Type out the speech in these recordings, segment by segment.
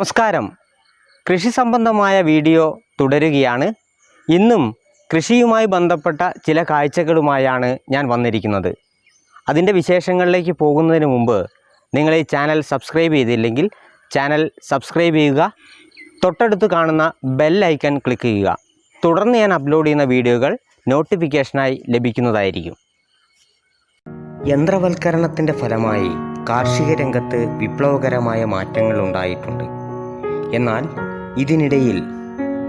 നമസ്കാരം. കൃഷി സംബന്ധമായ വീഡിയോ തുടരുകയാണ്. ഇന്നും കൃഷിയുമായി ബന്ധപ്പെട്ട ചില കാഴ്ചകളുമായാണ് ഞാൻ വന്നിരിക്കുന്നത്. അതിന്റെ വിശേഷങ്ങളിലേക്ക് പോകുന്നതിന് മുമ്പ് നിങ്ങൾ ഈ ചാനൽ സബ്സ്ക്രൈബ് ചെയ്തില്ലെങ്കിൽ ചാനൽ സബ്സ്ക്രൈബ് ചെയ്യുക. തൊട്ടടുത്ത് കാണുന്ന ബെൽ ഐക്കൺ ക്ലിക്ക് ചെയ്യുക. തുടർന്ന് ഞാൻ അപ്ലോഡ് ചെയ്യുന്ന വീഡിയോകൾ നോട്ടിഫിക്കേഷനായി ലഭിക്കുന്നതായിരിക്കും. യന്ത്രവൽക്കരണത്തിന്റെ ഫലമായി കാർഷിക രംഗത്ത് വിപ്ലവകരമായ മാറ്റങ്ങൾ ഉണ്ടായിട്ടുണ്ട്. എന്നാൽ ഇതിനിടയിൽ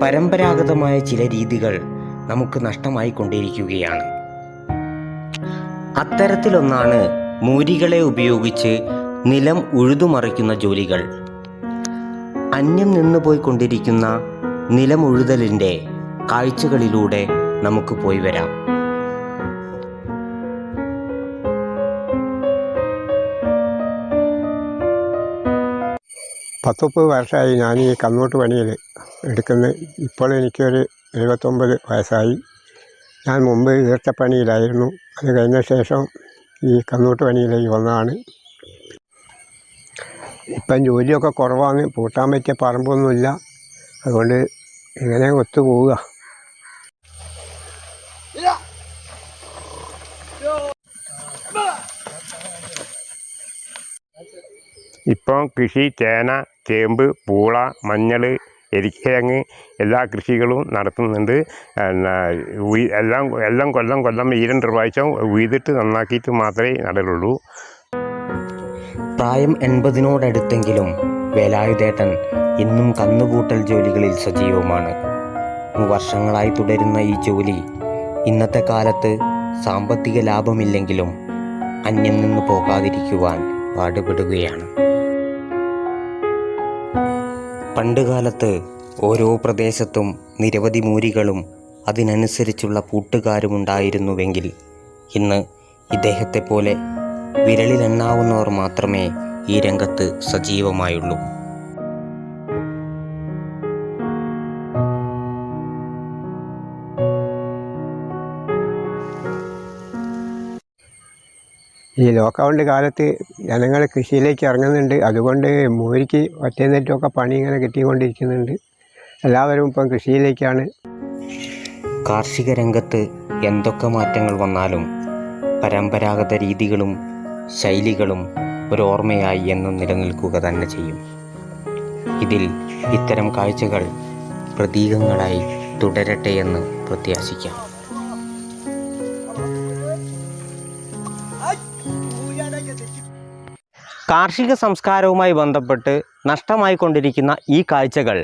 പരമ്പരാഗതമായ ചില രീതികൾ നമുക്ക് നഷ്ടമായി കൊണ്ടിരിക്കുകയാണ് അത്തരത്തിലൊന്നാണ് മൂരികളെ ഉപയോഗിച്ച് നിലം ഉഴുതുമറിക്കുന്ന ജോലികൾ. അന്യം നിന്നുപോയിക്കൊണ്ടിരിക്കുന്ന നിലമുഴുതലിന്റെ കാഴ്ചകളിലൂടെ നമുക്ക് പോയി വരാം. പത്തുമുപ്പത് വയസ്സായി ഞാൻ ഈ കന്നോട്ട് പണിയിൽ എടുക്കുന്നത് ഇപ്പോൾ എനിക്കൊരു എഴുപത്തൊമ്പത് വയസ്സായി. ഞാൻ മുമ്പ് ഈർച്ചപ്പണിയിലായിരുന്നു അത് കഴിഞ്ഞ ശേഷം ഈ കന്നോട്ട് പണിയിലേക്ക് വന്നതാണ്. ഇപ്പം ജോലിയൊക്കെ കുറവാണ്. പൂട്ടാൻ പറ്റിയ പറമ്പൊന്നുമില്ല. അതുകൊണ്ട് ഇങ്ങനെ ഒത്തു പോവുക ഇപ്പം കൃഷി ചേന ചേമ്പ് പൂള മഞ്ഞൾ എരിക്കിഴങ്ങ് എല്ലാ കൃഷികളും നടത്തുന്നുണ്ട്. എല്ലാം എല്ലാം കൊല്ലം കൊല്ലം ഈ രണ്ട് പ്രാവശ്യം ഉയ്തിട്ട് നന്നാക്കിയിട്ട് മാത്രമേ നടലുള്ളൂ. പ്രായം എൺപതിനോടടുത്തെങ്കിലും വേലായുധേട്ടൻ ഇന്നും കന്നുകൂട്ടൽ ജോലികളിൽ സജീവമാണ്. വർഷങ്ങളായി തുടരുന്ന ഈ ജോലി ഇന്നത്തെ കാലത്ത് സാമ്പത്തിക ലാഭമില്ലെങ്കിലും അന്യം നിന്ന് പോകാതിരിക്കുവാൻ പാടുപെടുകയാണ്. പണ്ടുകാലത്ത് ഓരോ പ്രദേശത്തും നിരവധി മൂരികളും അതിനനുസരിച്ചുള്ള കൂട്ടുകാരുമുണ്ടായിരുന്നുവെങ്കിൽ ഇന്ന് ഇദ്ദേഹത്തെ പോലെ വിരലിലെണ്ണാവുന്നവർ മാത്രമേ ഈ രംഗത്ത് സജീവമായുള്ളൂ. ഈ ലോക്ക്ഡൗണിന്റെ കാലത്ത് ജനങ്ങൾ കൃഷിയിലേക്ക് ഇറങ്ങുന്നുണ്ട്. അതുകൊണ്ട് മൂരിക്ക് ഒറ്റനെറ്റൊക്കെ പണി ഇങ്ങനെ കിട്ടിക്കൊണ്ടിരിക്കുന്നുണ്ട്. എല്ലാവരും ഇപ്പം കൃഷിയിലേക്കാണ്. കാർഷിക രംഗത്ത് എന്തൊക്കെ മാറ്റങ്ങൾ വന്നാലും പരമ്പരാഗത രീതികളും ശൈലികളും ഒരു ഓർമ്മയായി എന്നും നിലനിൽക്കുക തന്നെ ചെയ്യും. ഇതിൽ ഇത്തരം കാഴ്ചകൾ പ്രതീകങ്ങളായി തുടരട്ടെ എന്ന് പ്രത്യാശിക്കാം. കാർഷിക സംസ്കാരവുമായി ബന്ധപ്പെട്ട് നഷ്ടമായിക്കൊണ്ടിരിക്കുന്ന ഈ കാഴ്ചകൾ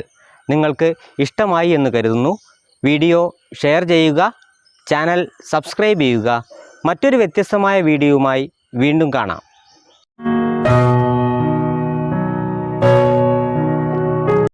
നിങ്ങൾക്ക് ഇഷ്ടമായി എന്ന് കരുതുന്നു. വീഡിയോ ഷെയർ ചെയ്യുക ചാനൽ സബ്സ്ക്രൈബ് ചെയ്യുക. മറ്റൊരു വ്യത്യസ്തമായ വീഡിയോയുമായി വീണ്ടും കാണാം.